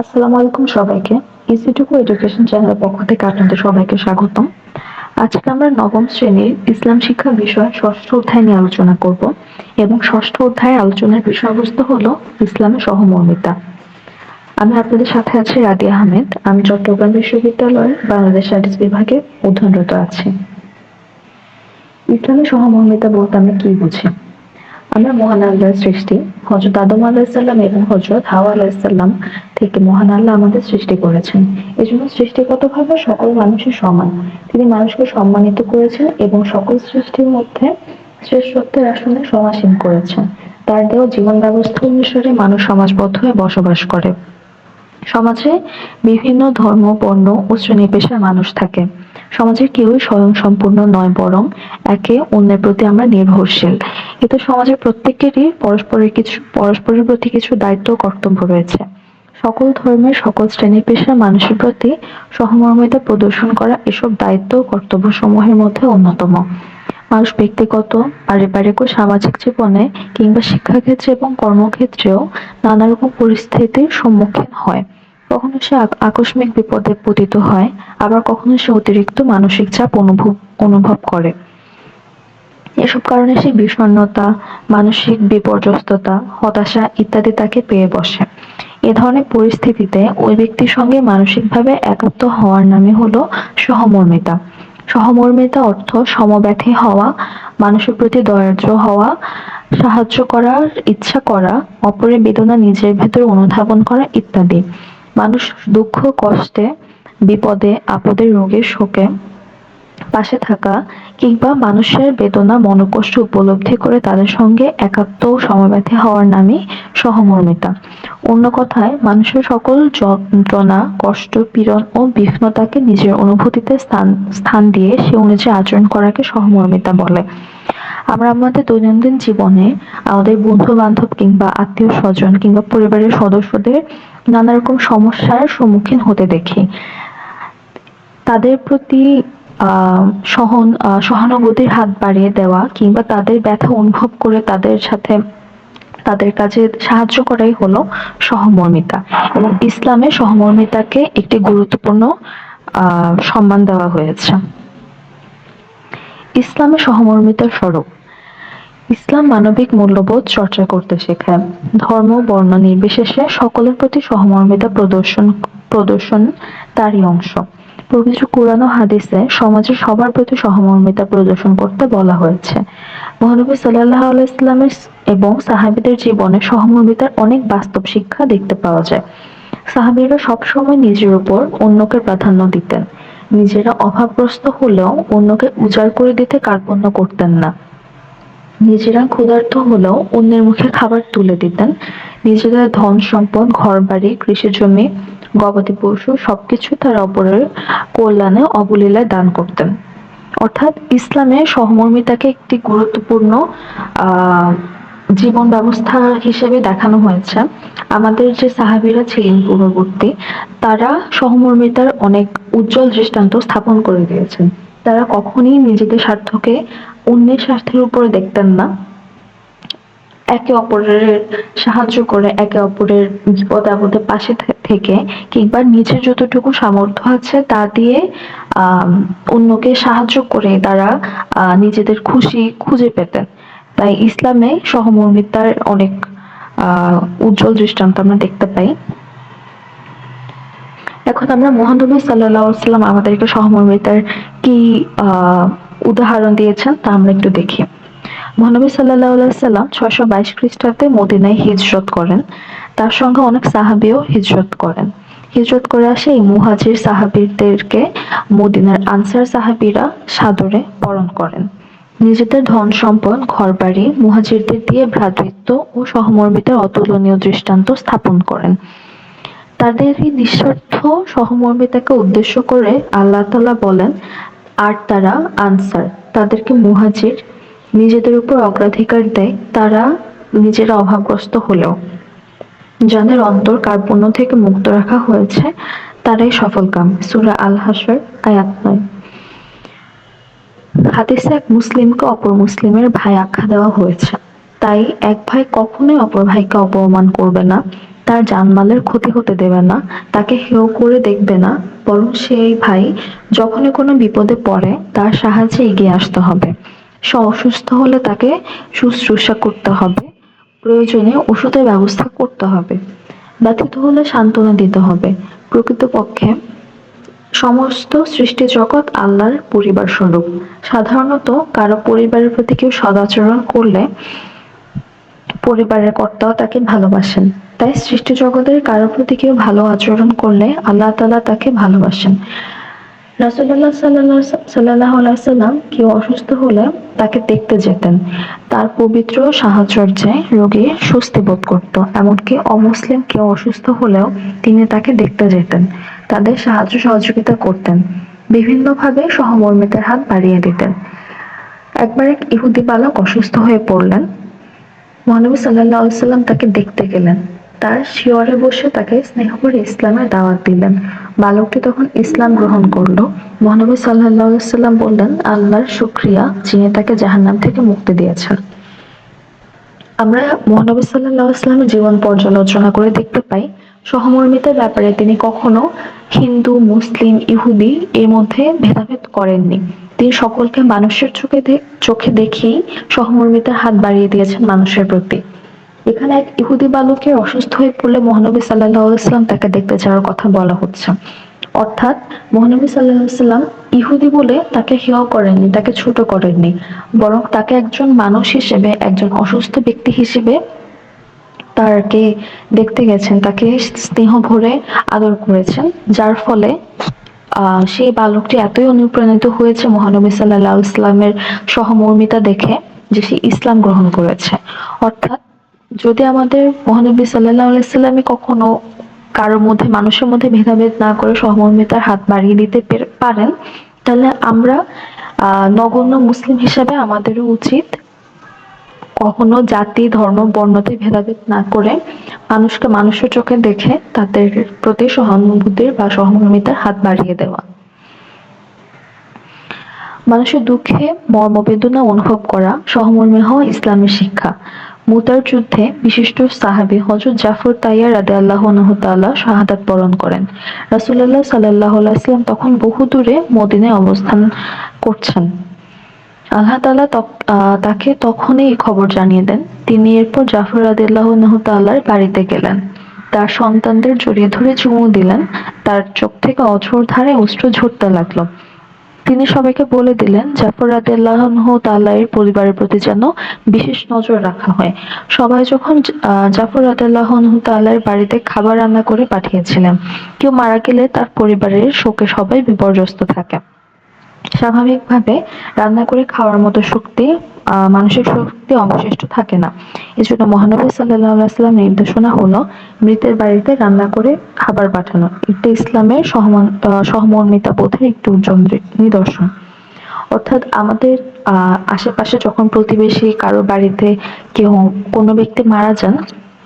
আসসালামু আলাইকুম সবাইকে। ইসিটুকু এডুকেশন চ্যানেলের পক্ষ থেকে আপনাদের সবাইকে স্বাগতম। আজকে আমরা নবম শ্রেণির ইসলাম শিক্ষা বিষয় ষষ্ঠ অধ্যায় নিয়ে আলোচনা করব এবং ষষ্ঠ অধ্যায়ের আলোচনার বিষয়বস্তু হলো ইসলামের সহমর্মিতা। আমি আপনাদের সাথে আছি রাদি আহমেদ। আমি চট্টগ্রাম বিশ্ববিদ্যালয়ের বাংলাদেশ স্টাডিজ বিভাগে অধ্যয়নরত আছি। ইসলামের সহমর্মিতা বলতে আমরা কি বুঝি? আমরা মহান আল্লাহর সৃষ্টি। হজরত আদম আলাহিসাল্লাম এবং হজরত হাওয়া আলাহিসাল্লাম থেকে মহান আল্লাহ আমাদের সৃষ্টি করেছেন। এজন্য সৃষ্টিগতভাবে সকল মানুষের সমান। তিনি মানুষকে সম্মানিত করেছেন এবং সকল সৃষ্টির মধ্যে শ্রেষ্ঠত্বের আসনে সমাসীন করেছেন। তার দেওয়া জীবন ব্যবস্থা অনুসারে মানুষ সমাজবদ্ধ হয়ে বসবাস করে। সমাজে বিভিন্ন ধর্ম বর্ণ ও শ্রেণি পেশার মানুষ থাকে। সমাজের কেউই স্বয়ংসম্পূর্ণ নয়, বরং একে অন্যের প্রতি আমরা নির্ভরশীল। এতে সমাজের প্রত্যেকেরই পরস্পরের কিছু পরস্পরের প্রতি কিছু দায়িত্ব ও কর্তব্য রয়েছে। সকল ধর্মের, সকল শ্রেণি পেশার মানুষের প্রতি সহমর্মিতা প্রদর্শন করা এসব দায়িত্ব ও কর্তব্য সমূহের মধ্যে অন্যতম। মানুষ ব্যক্তিগত, পারিবারিক ও সামাজিক জীবনে কিংবা শিক্ষাক্ষেত্রে এবং কর্মক্ষেত্রেও নানা রকম পরিস্থিতির সম্মুখীন হয়। কখনো সে আকস্মিক বিপদে পতিত হয়, আবার কখনো সে অতিরিক্ত মানসিক চাপ অনুভব অনুভব করে। এসব কারণে সে বিষণ্ণতা, মানসিক বিপর্যস্ততা, হতাশা ইত্যাদি তাকে পেয়ে বসে। এ ধরনের পরিস্থিতিতে ওই ব্যক্তির সঙ্গে মানসিকভাবে একাত্ম হওয়ার নামই হলো সহমর্মিতা। সহমর্মিতা অর্থ সমব্যথী হওয়া, মানুষের প্রতি দয়ার্দ্র হওয়া, সাহায্য করার ইচ্ছা করা, অপরের বেদনা নিজের ভেতর অনুধাবন করা ইত্যাদি। মানুষ দুঃখ, কষ্টে, বিপদে, আপদে, রোগে, শোকে পাশে থাকা কিংবা মানুষের বেদনা, মনোকষ্ট উপলব্ধি করে তাদের সঙ্গে একাত্ম সমব্যথী হওয়ার নামই সহমর্মিতা। অন্য কথায়, মানুষের সকল যন্ত্রণা, কষ্ট, পীড়ন ও বিঘ্নতাকে নিজের অনুভূতিতে স্থান স্থান দিয়ে সে অনুযায়ী আচরণ করাকে সহমর্মিতা বলে। আমরা আমাদের দৈনন্দিন জীবনে আমাদের বন্ধু বান্ধব কিংবা আত্মীয় স্বজন কিংবা পরিবারের সদস্যদের নানা রকম সমস্যার সম্মুখীন হতে দেখি। তাদের প্রতি সহন সহানুভূতির হাত বাড়িয়ে দেওয়া কিংবা তাদের ব্যথা অনুভব করে তাদের সাথে তাদের কাজে সাহায্য করাই হলো সহমর্মিতা। এবং ইসলামে সহমর্মিতাকে একটি গুরুত্বপূর্ণ সম্মান দেওয়া হয়েছে। ইসলামে সহমর্মিতার স্বরূপ। ইসলাম মানবিক মূল্যবোধ চর্চা করতে শেখায় ধর্ম, বর্ণ নির্বিশেষে সকলের প্রতি সহমর্মিতা প্রদর্শন প্রদর্শন তারই অংশ। পবিত্র কোরআন ও হাদিসে সমাজের সবার প্রতি সহমর্মিতা প্রদর্শন করতে বলা হয়েছে। মহানবী সাল্লাহ আলাইস্লামের এবং সাহাবিদের জীবনে সহমর্মিতার অনেক বাস্তব শিক্ষা দেখতে পাওয়া যায়। সাহাবিরা সবসময় নিজের উপর অন্যকে প্রাধান্য দিতেন। নিজেরা অভাবগ্রস্ত হলেও অন্যকে উজাড় করে দিতে কার্পণ্য করতেন না। নিজেরা ক্ষুধার্ত হলেও অন্যের মুখে খাবার তুলে দিতেন। নিজেদের ধন সম্পদ ঘর বাড়ি কৃষি জমি, গবাদি পশু সবকিছু তার অপরের কল্যাণে অবলীলায় দান করতেন। অর্থাৎ ইসলামে সহমর্মিতাকে একটি গুরুত্বপূর্ণ জীবন ব্যবস্থা হিসেবে দেখানো হয়েছে। আমাদের যে সাহাবিরা ছিলেন পূর্ববর্তী, তারা সহমর্মিতার অনেক উজ্জ্বল দৃষ্টান্ত স্থাপন করে দিয়েছেন। তারা কখনই নিজেদের স্বার্থকে অন্যের স্বার্থের উপরে দেখতেন না। একে অপরের সাহায্য করে একে অপরের বিপদ আপদে পাশে থেকে কিংবা নিজের যতটুকু সামর্থ্য আছে তা দিয়ে অন্যকে সাহায্য করে তারা নিজেদের খুশি খুঁজে পেতেন। তাই ইসলামে সহমর্মিতার অনেক উজ্জ্বল দৃষ্টান্ত আমরা দেখতে পাই। এখন আমরা মহানবী সাল্লাহ সাল্লাম আমাদেরকে সহমর্মিতার কি উদাহরণ দিয়েছেন, তা আমরা একটু দেখি। মহানবী সাল্লাহ সাল্লাম ছয়শো বাইশ খ্রিস্টাব্দে মদিনায় হিজরত করেন। তার সঙ্গে অনেক সাহাবিও হিজরত করেন। হিজরত করে আসে এই মুহাজির সাহাবিদেরকে মদিনার আনসার সাহাবিরা সাদরে বরণ করেন। নিজেদের ধন সম্পদ, ঘরবাড়ি, মুহাজিরদের দিয়ে ভ্রাতৃত্ব ও সহমর্মিতার অতুলনীয় দৃষ্টান্ত স্থাপন করেন। তাদের এই নিঃস্বার্থ সহমর্মিতাকে উদ্দেশ্য করে আল্লাহ তালা বলেন আর তারা আনসার। তাদেরকে মুহাজির। নিজেদের উপর অগ্রাধিকার দেয়। তারা নিজেরা অভাবগ্রস্ত হলেও। যাদের অন্তর কার্পণ্য থেকে মুক্ত রাখা হয়েছে, তারাই সফলকাম সুরা আল হাসর আয়াত নয়। হাদিসে এক মুসলিমকে অপর মুসলিমের ভাই আখ্যা দেওয়া হয়েছে। তাই এক ভাই কখনোই অপর ভাইকে অপমান করবে না। তার জানমালের ক্ষতি হতে দেবে না। তাকে হেয় করে দেখবে না। বরং সেই ভাই যখনই কোনো বিপদে পড়ে, তার সাহায্যে এগিয়ে আসতে হবে। সে অসুস্থ হলে তাকে শুশ্রূষা করতে হবে। প্রয়োজনে ওষুধের ব্যবস্থা করতে হবে। ব্যথিত হলে সান্ত্বনা দিতে হবে। প্রকৃতপক্ষে সমস্ত সৃষ্টি জগৎ আল্লাহর পরিবার স্বরূপ সাধারণত কারও পরিবারের প্রতি কেউ সদাচরণ করলে পরিবারের কর্তাও তাকে ভালোবাসেন। তাই সৃষ্টি জগতের কারোর প্রতি কেউ ভালো আচরণ করলে আল্লাহ তালা তাকে ভালোবাসেন। রাসুল্লাহ সাল্লাহ সাল্লাম কেউ অসুস্থ হলে তাকে দেখতে যেতেন। তার পবিত্র সাহচর্যে রোগী স্বস্তি বোধ করত, এমনকি অমুসলিম কেউ অসুস্থ হলেও তিনি তাকে দেখতে যেতেন, তাদের সাহায্য সহযোগিতা করতেন, বিভিন্নভাবে সহমর্মিতার হাত বাড়িয়ে দিতেন। একবার এক ইহুদি বালক অসুস্থ হয়ে পড়লেন মহানবী সাল্লাহ সাল্লাম তাকে দেখতে গেলেন। তার শিয়রে বসে তাকে স্নেহ করে ইসলামের দাওয়াত দিলেন। বালকটি তখন ইসলাম গ্রহণ করল। মহানবী সাল্লাহ সাল্লাম বললেন, আল্লাহর শুক্রিয়া, যিনি তাকে জাহান্নাম থেকে মুক্তি দিয়েছেন। আমরা মহানবী সাল্লাহ আসলামের জীবন পর্যালোচনা করে দেখতে পাই সহমর্মিতার ব্যাপারে তিনি কখনো হিন্দু, মুসলিম, ইহুদি এর মধ্যে ভেদাভেদ করেননি। তিনি সকলকে মানুষের চোখে চোখে দেখেই সহমর্মিতার হাত বাড়িয়ে দিয়েছেন মানুষের প্রতি। এখানে এক ইহুদি বালকের অসুস্থ হয়ে পড়লে মহানবী সাল্লাহ ইসলাম তাকে দেখতে যাওয়ার কথা বলা হচ্ছে। অর্থাৎ মহানবী সাল্লাহ সাল্লাম ইহুদি বলে তাকে হেয় করেননি, তাকে ছোট করেননি। বরং তাকে একজন মানুষ হিসেবে, একজন অসুস্থ ব্যক্তি হিসেবে তাকে দেখতে গেছেন, তাকে স্নেহ ভরে আদর করেছেন, যার ফলে সেই বালকটি এতই অনুপ্রাণিত হয়েছে মহানবী সাল্লাহ ইসলামের সহমর্মিতা দেখে যে সে ইসলাম গ্রহণ করেছে। অর্থাৎ, যদি আমাদের মহানবী সাল্লাহ আলাইসাল্লামে কখনো কারোর মধ্যে, মানুষের মধ্যে ভেদাভেদ না করে সহমর্মিতার হাত বাড়িয়ে দিতে পারেন, তাহলে আমরা আহ নগণ্য মুসলিম হিসাবে আমাদেরও উচিত কখনো জাতি, ধর্ম বর্ণতে ভেদাভেদ না করে মানুষকে মানুষের চোখে দেখে তাদের প্রতি সহানুভূতির বা সহমর্মিতার হাত বাড়িয়ে দেওয়া। মানুষের দুঃখে মর্মবেদনা অনুভব করা সহমর্মী হওয়া ইসলামের শিক্ষা। মুতার যুদ্ধে বিশিষ্ট সাহাবি হজরত জাফর তাইয়া রাদে আল্লাহ তাআলা শাহাদাত বরণ করেন। রাসূলুল্লাহ সাল্লাল্লাহু আলাইহি তখন বহু দূরে মদিনায় অবস্থান করছেন। আল্লাহ তাআলা তাকে তখনই খবর জানিয়ে দেন। তিনি এরপর জাফর রাদিয়াল্লাহু তাআলার বাড়িতে গেলেন। তার সন্তানদের জড়িয়ে ধরে চুমু দিলেন। তার চোখ থেকে অঝোর ধারে অশ্রু ঝরতে লাগল। তিনি সবাইকে বলে দিলেন, জাফর রাদিয়াল্লাহু তাআলার পরিবারের প্রতি যেন বিশেষ নজর রাখা হয়। সবাই যখন জাফর রাদিয়াল্লাহু তাআলার বাড়িতে খাবার রান্না করে পাঠিয়েছিলেন, কেউ মারা গেলে তার পরিবারের শোকে সবাই বিপর্যস্ত থাকে। স্বাভাবিকভাবে রান্না করে খাওয়ার মতো শক্তি মানসিক শক্তি অবশিষ্ট থাকে না। এই জন্য মহানবী সাল্লাম নির্দেশনা হলো মৃতের বাড়িতে রান্না করে খাবার পাঠানো। এটা ইসলামের সহমর্মিতা বোধের একটি উজ্জ্বল নিদর্শন। অর্থাৎ আমাদের আহ আশেপাশে যখন প্রতিবেশী কারও বাড়িতে কেউ কোনো ব্যক্তি মারা যান,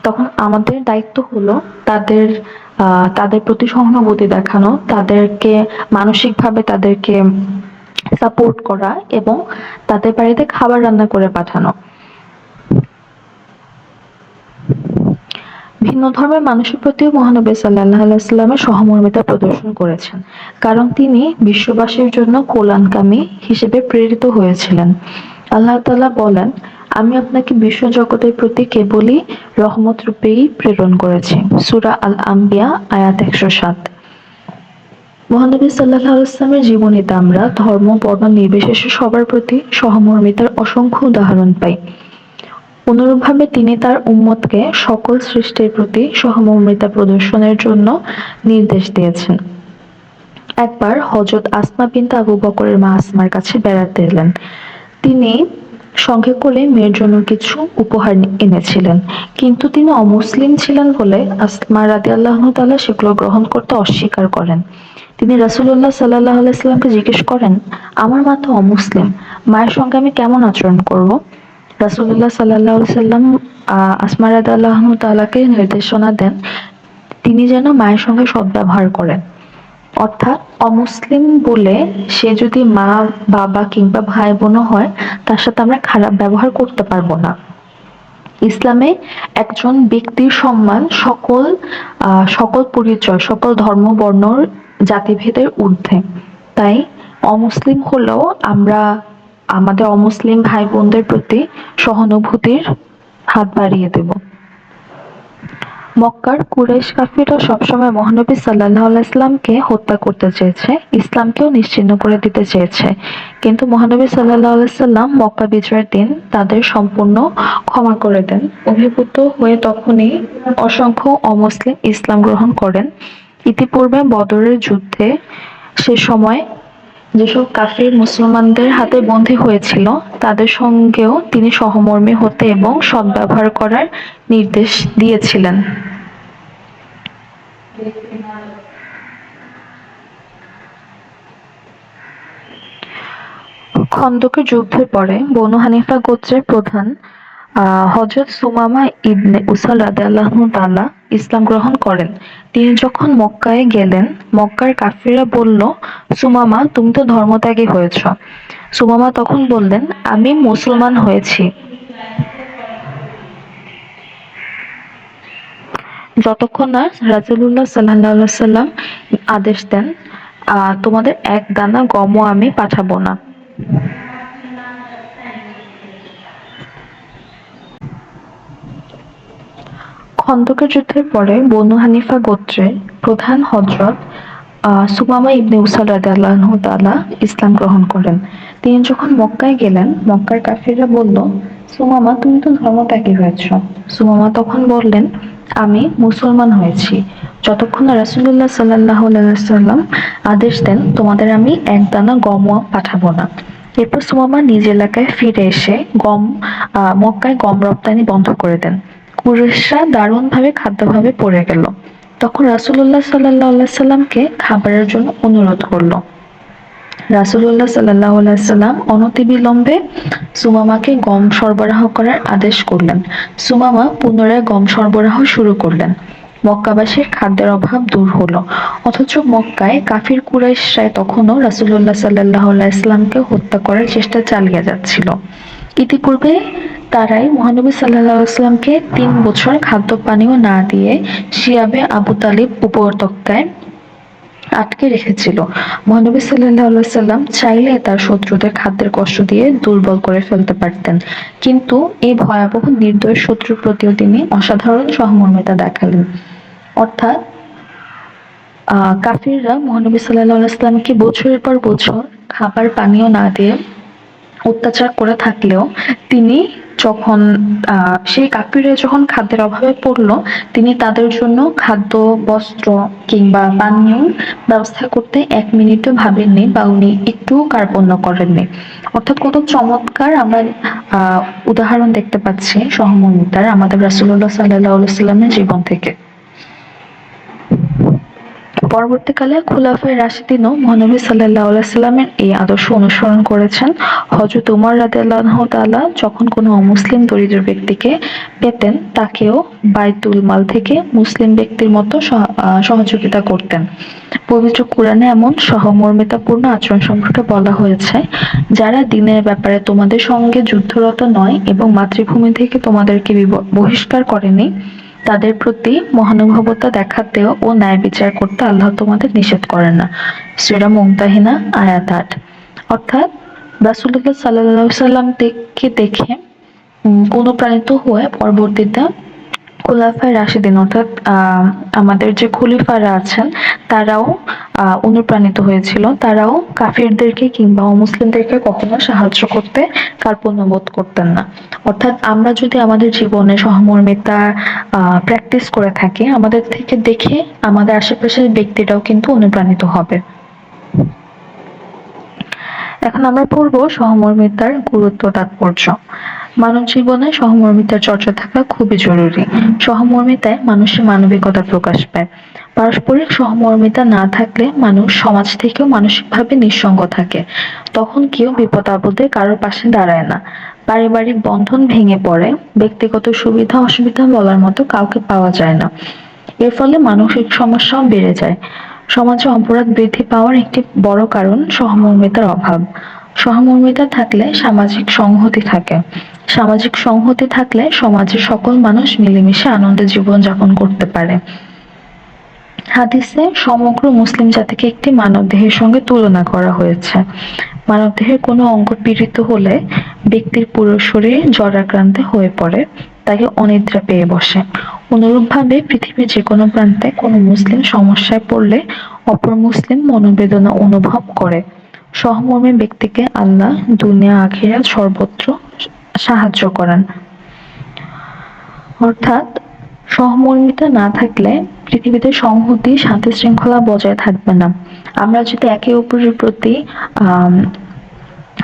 তখন আমাদের দায়িত্ব হলো তাদের তাদের প্রতি সহানুভূতি দেখানো, তাদেরকে মানসিকভাবে তাদেরকে সাপোর্ট করা এবং তাদের বাড়িতে খাবার রান্না করে পাঠানো। ভিন্ন ধর্মের মানুষের প্রতিও মহানবী সাল্লাহ আলাইস্লামের সহমর্মিতা প্রদর্শন করেছেন, কারণ তিনি বিশ্ববাসীর জন্য কল্যাণকামী হিসেবে প্রেরিত হয়েছিলেন। আল্লাহ তালা বলেন, আমি আপনাকে বিশ্ব জগতের প্রতি কেবলই রহমত রূপেই প্রেরণ করেছি। সুরা আল আম্বিয়া আয়াত একশো সাত। মহানবী সাল্লাহ জীবনীতে আমরা ধর্ম, বর্ণ, নির্বিশেষে সবার প্রতি সহমর্মিতার অসংখ্য উদাহরণ পাই। অনুরূপভাবে তিনি তার উম্মতকে সকল সৃষ্টির প্রতি সহমর্মিতা প্রদর্শনের জন্য নির্দেশ দিয়েছেন। একবার হজরত আসমা বিনতে আবু বকরের মা আসমার কাছে বেড়াতে এলেন তিনি সঙ্গে করে মেয়ের জন্য কিছু উপহার এনেছিলেন। কিন্তু তিনি অমুসলিম ছিলেন বলে আসমা রাদি আল্লাহ সেগুলো গ্রহণ করতে অস্বীকার করেন। তিনি রাসুল্লাহ সাল্লাহ আলাইস্লামকে জিজ্ঞেস করেন, আমার মা তো অমুসলিম, মায়ের সঙ্গে আমি কেমন আচরণ করব? রাসুল্লাহ সাল্লাহ সাল্লাম আসমা রাদ আল্লাহ নির্দেশনা দেন, তিনি যেন মায়ের সঙ্গে সদ্ব্যবহার করেন। অর্থাৎ অমুসলিম বলে সে যদি মা, বাবা কিংবা ভাই বোনও হয়, তার সাথে আমরা খারাপ ব্যবহার করতে পারব না। ইসলামে একজন ব্যক্তির সম্মান সকল সকল পরিচয়, সকল ধর্ম বর্ণর জাতিভেদের ঊর্ধ্বে। তাই অমুসলিম হলেও আমরা আমাদের অমুসলিম ভাই বোনদের প্রতি সহানুভূতির হাত বাড়িয়ে দেব। মক্কার কুরাইশ কাফিররা সবসময় মহানবী ইসলামকে হত্যা করতে চেয়েছে, ইসলামকেও নিশ্চিহ্ন করে দিতে চেয়েছে। কিন্তু মহানবী সাল্লাল্লাহু আলাইহি সাল্লাম মক্কা বিজয়ের দিন তাদের সম্পূর্ণ ক্ষমা করে দেন। অভিভূত হয়ে তখনই অসংখ্য অমুসলিম ইসলাম গ্রহণ করেন। ইতিপূর্বে বদরের যুদ্ধে সে সময় যেসব কাফির মুসলমানদের হাতে বন্দী হয়েছিল, তাদের সঙ্গেও তিনি সহমর্মী হতে এবং সদ্ব্যবহার করার নির্দেশ দিয়েছিলেন। খন্দকের যুদ্ধের পরে বনু হানিফা গোত্রের প্রধান, আহ, হযরত সুমামা ইবনে উসাল রাদিয়াল্লাহু তাআলা ইসলাম গ্রহণ করেন। তিনি যখন মক্কায় গেলেন, মক্কার কাফিররা বলল সুমামা তুমি তো ধর্মত্যাগী হয়েছ। সুমামা তখন বললেন, আমি মুসলমান হয়েছি। যতক্ষণ না সাল্লাল্লাহু আলাইহি সাল্লাম আদেশ দেন তোমাদের এক দানা গমও আমি পাঠাবো না। খন্দকের যুদ্ধের পরে বনু হানিফা গোত্রের প্রধান হযরত আহ, সুমামা ইবনে উসাল রাদিয়াল্লাহু তাআলা ইসলাম গ্রহণ করেন। তিনি যখন মক্কায় গেলেন মক্কার কাফিররা বলল সুমামা তুমি তো ধর্ম ধর্মত্যাগী হয়েছ। সুমামা তখন বললেন আমি মুসলমান হয়েছি। যতক্ষণ সাল্লাল্লাহু আলাইহি সাল্লাম আদেশ দেন তোমাদের আমি এক দানা গমও পাঠাবো না। এরপর সুমামা নিজ এলাকায় ফিরে এসে গম মক্কায় গম রপ্তানি বন্ধ করে দেন। কুরাইশরা দারুণভাবে খাদ্যাভাবে পড়ে গেল। তখন রাসূলুল্লাহ সাল্লাল্লাহু আলাইহি সাল্লামকে খাবারের জন্য অনুরোধ করল। রাসূলুল্লাহ সাল্লাল্লাহু আলাইহি সাল্লাম অনতিবিলম্বে সুমামাকে গম সরবরাহ করার আদেশ করলেন। সুমামা পুনরায় গম সরবরাহ শুরু করলেন। মক্কাবাসীর খাদ্যের অভাব দূর হলো। অথচ মক্কায় কাফির কুরাইশরাই তখনও রাসূলুল্লাহ সাল্লাল্লাহু আলাইহি সাল্লামকে হত্যা করার চেষ্টা চালিয়ে যাচ্ছিল। ইতিপূর্বে তারাই মহানবী আলাইহি তিন বছর খাদ্য পানীয় না দিয়ে শিয়াবে আবু তালিব উপত্যকায় আটকে রেখেছিল। মহানবী আলাইহি সাল্লাম চাইলে তার শত্রুদের খাদ্যের কষ্ট দিয়ে দুর্বল করে ফেলতে পারতেন। কিন্তু এই ভয়াবহ নির্দয় শত্রুর প্রতিও তিনি অসাধারণ সহমর্মিতা দেখালেন। অর্থাৎ, আহ, কাফিররা মহানবী সাল্লাহ আলাইহি বছরের পর বছর খাবার পানীয় না দিয়ে অত্যাচার করে থাকলেও তিনি যখন সেই কাফিররা যখন খাদ্যের অভাবে পড়ল, তিনি তাদের জন্য খাদ্য, বস্ত্র কিংবা পানীয় ব্যবস্থা করতে এক মিনিটও ভাবেননি বা উনি একটু কার্পণ্য করেননি। অর্থাৎ কত চমৎকার আমরা উদাহরণ দেখতে পাচ্ছি সহমর্মিতার আমাদের রাসূলুল্লাহ সাল্লাল্লাহু আলাইহি সাল্লামের জীবন থেকে। পরবর্তীকালে খুলাফায়ে রাশিদিনও মহানবী আলাইহি সাল্লামের এই আদর্শ অনুসরণ করেছেন। হযরত উমর রাদিয়াল্লাহু তাআলা যখন কোনো অমুসলিম দরিদ্র ব্যক্তিকে পেতেন, তাকেও বাইতুল মাল থেকে মুসলিম ব্যক্তির মতো সহযোগিতা করতেন। পবিত্র কোরআনে এমন সহমর্মিতাপূর্ণ আচরণ সম্পর্কে বলা হয়েছে, যারা দিনের ব্যাপারে তোমাদের সঙ্গে যুদ্ধরত নয় এবং মাতৃভূমি থেকে তোমাদেরকে বহিষ্কার করেনি তাদের প্রতি মহানুভবতা দেখাতেও ও ন্যায় বিচার করতে আল্লাহ তোমাদের নিষেধ করেন না। শ্রীরাম মুমতাহিনা, আয়াত আট। অর্থাৎ রাসুল্লাহ সাল্লাহ সাল্লাম কে দেখে অনুপ্রাণিত হয়ে পরবর্তীতে খোলাফায় রাশিদিন, অর্থাৎ আমাদের যে খলিফারা আছেন, তারাও অনুপ্রাণিত হয়েছিল। তারাও কাফিরদেরকে কিংবা অমুসলিমদেরকে কখনো সাহায্য করতে কার্পণ্য বোধ করতেন না। অর্থাৎ, আমরা যদি আমাদের জীবনে সহমর্মিতা প্র্যাকটিস করে থাকি, আমাদের থেকে দেখে আমাদের আশেপাশের ব্যক্তিরাও কিন্তু অনুপ্রাণিত হবে। এখন আমরা পড়ব সহমর্মিতার গুরুত্ব তাৎপর্য। মানব জীবনে সহমর্মিতার চর্চা থাকা খুবই জরুরি। সহমর্মিতায় মানুষের মানবিকতা প্রকাশ পায়। পারস্পরিক সহমর্মিতা না থাকলে মানুষ সমাজ থেকেও মানসিকভাবে নিঃসঙ্গ থাকে। তখন কেউ বিপদ আপদে কারোর পাশে দাঁড়ায় না। পারিবারিক বন্ধন ভেঙে পড়ে। ব্যক্তিগত সুবিধা, অসুবিধা বলার মতো কাউকে পাওয়া যায় না। এর ফলে মানসিক সমস্যাও বেড়ে যায়। সমাজে অপরাধ বৃদ্ধি পাওয়ার একটি বড় কারণ সহমর্মিতার অভাব। সহমর্মিতা থাকলে সামাজিক সংহতি থাকে। সামাজিক সংহতি থাকলে সমাজের সকল মানুষ মিলেমিশে আনন্দে জীবনযাপন করতে পারে। হাদিসে সমগ্র মুসলিম জাতিকে একটি মানবদেহের সঙ্গে তুলনা করা হয়েছে। মানবদেহের কোনো অঙ্গ পীড়িত হলে ব্যক্তির পুরো শরীর জ্বরাক্রান্তে হয়ে পড়ে তাকে অনিদ্রা পেয়ে বসে। অনুরূপভাবে পৃথিবীর যে কোনো প্রান্তে কোনো মুসলিম সমস্যায় পড়লে অপর মুসলিম মনোবেদনা অনুভব করে। সহমর্মী ব্যক্তিকে আল্লাহ দুনিয়া আখিরাত সর্বত্র সাহায্য করেন। অর্থাৎ সহমর্মিতা না থাকলে পৃথিবীতে সংহতি শান্তি শৃঙ্খলা বজায় থাকবে না। আমরা যদি একে অপরের প্রতি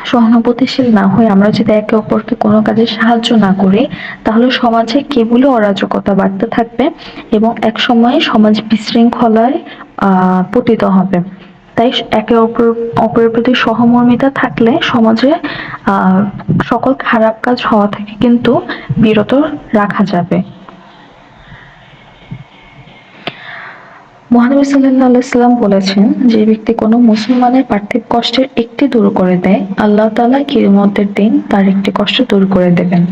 সহানুভূতিশীল না হয়ে আমরা যদি একে অপরকে কোনো কাজে সাহায্য না করি, তাহলে সমাজে কেবলই অরাজকতা বাড়তে থাকবে এবং এক সময় সমাজ বিশৃঙ্খলায় আহ পতিত হবে। তাই একে অপর, অপরের প্রতি সহমর্মিতা থাকলে সমাজে সকল খারাপ কাজ হওয়া থেকে কিন্তু বিরত রাখা যাবে। মহানবী সাল্লাম বলেছেন যে ব্যক্তি কোনো মুসলমানের পার্থিব কষ্টের একটি দূর করে দেয়, আল্লাহ তাআলা কিয়ামতের দিন তার একটি কষ্ট দূর করে দেবেন।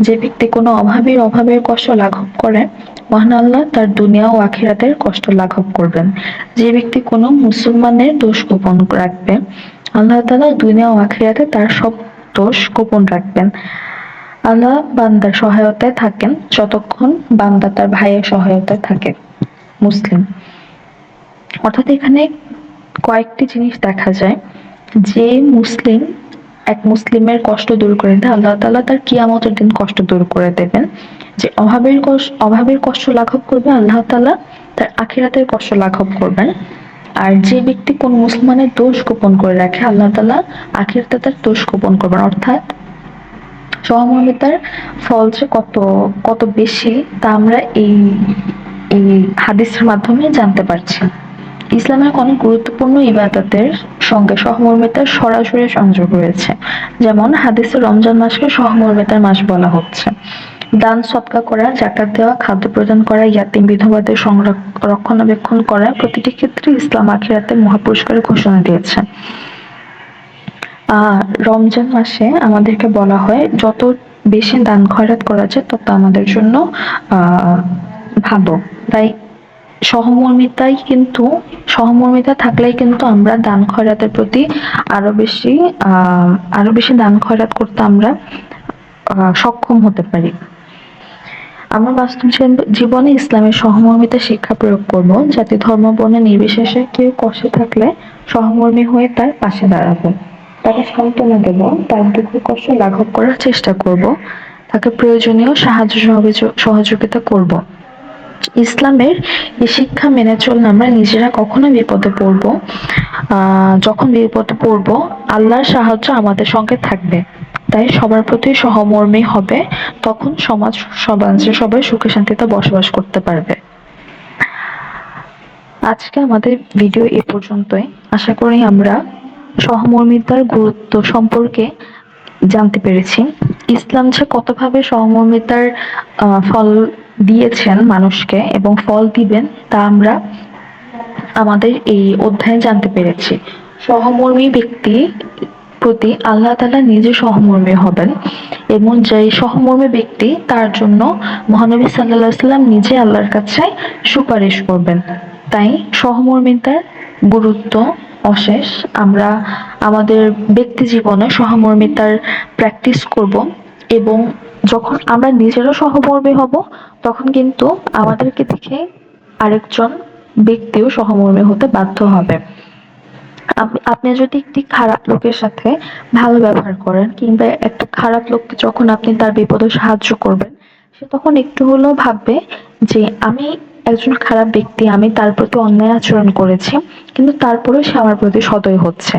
যে ব্যক্তি কোনো অভাবের অভাবের কষ্ট লাঘব করে, মহান আল্লাহ তার দুনিয়া ও আখিরাতের কষ্ট লাঘব করবেন। যে ব্যক্তি কোনো মুসলমানের দোষ গোপন রাখবে, আল্লাহ তালা দুনিয়া ও আখিরাতে তার সব দোষ গোপন রাখবেন। আল্লাহ বান্দার সহায়তায় থাকেন, যতক্ষণ বান্দা তার ভাইয়ের সহায়তায় থাকে। মুসলিম অর্থাৎ এখানে কয়েকটি জিনিস দেখা যায় যে মুসলিম, এক মুসলিমের কষ্ট দূর করে দেয়। আল্লাহ তাআলা তার কিয়ামতের দিন কষ্ট দূর করে দেবেন। যে অভাবের কষ্ট অভাবের কষ্ট লাঘব করবে, আল্লাহ তাআলা তার আখিরাতের কষ্ট লাঘব করবেন। আর যে ব্যক্তি কোন মুসলমানের দোষ গোপন করে রাখে, আল্লাহ তাআলা আখিরাতে তার দোষ গোপন করবেন। অর্থাৎ সহমর্মিতার ফল যে কত কত বেশি তা আমরা এই এই হাদিসের মাধ্যমে জানতে পারছি। ইসলামের অনেক গুরুত্বপূর্ণ ইবাদতের সঙ্গে সহমর্মিতার সরাসরি সংযোগ রয়েছে। যেমন হাদিসে রমজান মাসকে সহমর্মিতার মাস বলা হচ্ছে। দান সৎকা করা জাকাত দেওয়া, খাদ্য প্রদান করা, ইয়াতিম, বিধবাদের রক্ষণাবেক্ষণ করা প্রতিটি ক্ষেত্রে ইসলাম আখিরাতে মহাপুরস্কারের ঘোষণা দিয়েছে। আহ রমজান মাসে আমাদেরকে বলা হয়, যত বেশি দান খয়রাত করা যায়, তত আমাদের জন্য, আহ, ভালো। তাই সহমর্মিতাই কিন্তু, সহমর্মিতা থাকলেই কিন্তু আমরা দান খয়রাতের প্রতি আরও বেশি, আহ, আরও বেশি দান খয়রাত করতে আমরা সক্ষম হতে পারি। আমরা বাস্তব জীবনে ইসলামের সহমর্মিতা শিক্ষা প্রয়োগ করব, যাতে ধর্ম বর্ণ নির্বিশেষে কেউ কষ্টে থাকলে সহমর্মী হয়ে তার পাশে দাঁড়াবো। তাকে সান্ত্বনা দেব, তার দুঃখ কষ্ট লাঘব করার চেষ্টা করব, তাকে প্রয়োজনীয় সাহায্য সহযোগিতা করব। ইসলামের এই শিক্ষা মেনে চললে আমরা নিজেরা কখনো বিপদে পড়ব যখন বিপদে পড়ব, আল্লাহর সাহায্য আমাদের সঙ্গে থাকবে। তাই সবার প্রতি সহমর্মী হবে, তখন সমাজ সমাজে সবাই সুখে শান্তিতে বসবাস করতে পারবে। আজকে আমাদের ভিডিও এ পর্যন্তই। আশা করি আমরা সহমর্মিতার গুরুত্ব সম্পর্কে জানতে পেরেছি। ইসলাম যে কতভাবে সহমর্মিতার ফল দিয়েছেন মানুষকে এবং ফল দিবেন, তা আমরা আমাদের এই অধ্যায়ে জানতে পেরেছি। সহমর্মী ব্যক্তি প্রতি আল্লাহ তালা নিজে সহমর্মী হবেন এবং যে সহমর্মী ব্যক্তি তার জন্য মহানবী সাল্লাহ সাল্লাম নিজে আল্লাহর কাছে সুপারিশ করবেন। তাই সহমর্মিতার গুরুত্ব অশেষ। আমরা আমাদের ব্যক্তি জীবনে সহমর্মিতার প্র্যাকটিস করব এবং যখন আমরা নিজেরও সহমর্মী হব তখন কিন্তু আমাদেরকে দেখে আরেকজন ব্যক্তিও সহমর্মী হতে বাধ্য হবে। আপনি যদি একটি খারাপ লোকের সাথে ভালো ব্যবহার করেন কিংবা একটা খারাপ লোককে যখন আপনি তার বিপদে সাহায্য করবেন, সে তখন একটু হলেও ভাববে যে আমি একজন খারাপ ব্যক্তি, আমি তার প্রতি অন্যায় আচরণ করেছি, কিন্তু তারপরেও সে আমার প্রতি সদয় হচ্ছে।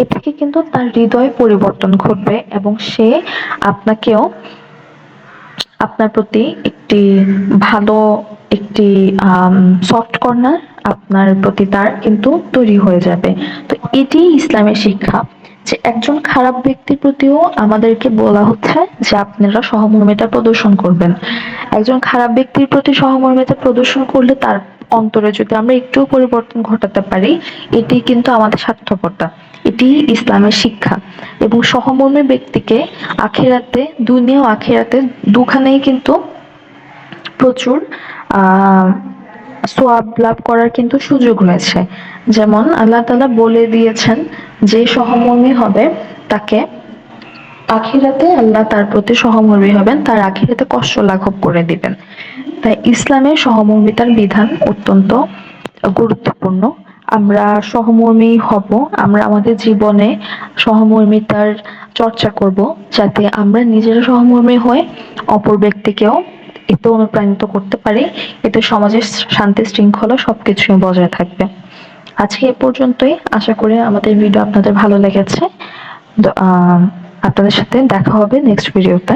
এ থেকে কিন্তু তার হৃদয় পরিবর্তন ঘটবে এবং সে আপনাকেও আপনার প্রতি একটি ভালো একটি সফট কর্নার আপনার প্রতি তার কিন্তু তৈরি হয়ে যাবে। তো এটি ইসলামের শিক্ষা যে একজন খারাপ ব্যক্তির প্রতিও আমাদেরকে বলা হচ্ছে যে আপনারা সহমর্মিতা প্রদর্শন করবেন। একজন খারাপ ব্যক্তির প্রতি সহমর্মিতা প্রদর্শন করলে তার অন্তরে যদি আমরা একটু পরিবর্তন ঘটাতে পারি, এটি কিন্তু আমাদের স্বার্থপরতা এটি ইসলামের শিক্ষা। এবং সহমর্মী ব্যক্তিকে আখেরাতে, দুনিয়া আখেরাতে দুখানেই কিন্তু প্রচুর সোয়াব লাভ করার কিন্তু সুযোগ রয়েছে যেমন আল্লাহ তালা বলে দিয়েছেন, যে সহমর্মী হবে তাকে আখিরাতে আল্লাহ তার প্রতি সহমর্মী হবেন, তার আখিরাতে কষ্ট লাঘব করে দিবেন। তাই ইসলামের সহমর্মিতার বিধান অত্যন্ত গুরুত্বপূর্ণ। আমরা সহমর্মী হব, আমরা আমাদের জীবনে সহমর্মিতার চর্চা করব, যাতে আমরা নিজেরা সহমর্মী হয়ে অপর ব্যক্তিকেও এতে অনুপ্রাণিত করতে পারে। এতে সমাজের শান্তি শৃঙ্খলা সবকিছুই বজায় থাকবে। আজকে এ পর্যন্তই। আশা করি আমাদের ভিডিও আপনাদের ভালো লেগেছে। আপনাদের সাথে দেখা হবে নেক্সট ভিডিওতে